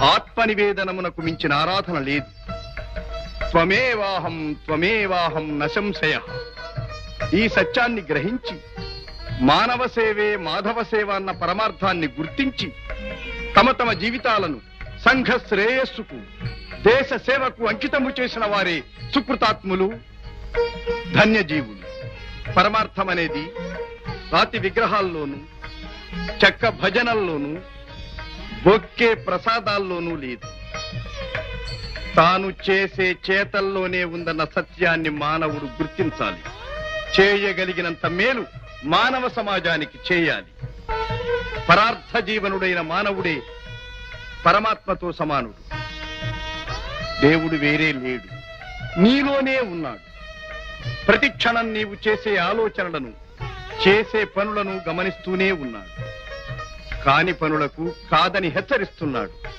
ఆత్మనివేదనమునకు మించిన ఆరాధన లేదు. త్వమేవాహం త్వమేవాహం నశంశయ. ఈ సత్యాన్ని గ్రహించి మానవ సేవే మాధవ సేవ అన్న పరమార్థాన్ని గుర్తించి తమ తమ జీవితాలను సంఘ శ్రేయస్సుకు దేశ సేవకు అంకితము చేసిన వారే సుకృతాత్ములు ధన్యజీవులు. పరమార్థం అనేది రాతి విగ్రహాల్లోనూ చెక్క భజనల్లోనూ బొక్కే ప్రసాదాల్లోనూ లేదు. తాను చేసే చేతల్లోనే ఉందన్న సత్యాన్ని మానవుడు గుర్తించాలి. చేయగలిగినంత మేలు మానవ సమాజానికి చేయాలి. పరార్థ జీవనుడైన మానవుడే పరమాత్మతో సమానుడు. దేవుడు వేరే లేడు. నీలోనే ఉన్నాడు. ప్రతి క్షణం నీవు చేసే ఆలోచనలను చేసే పనులను గమనిస్తూనే ఉన్నాడు. కాని పనులకు కాదని హెచ్చరిస్తున్నాడు.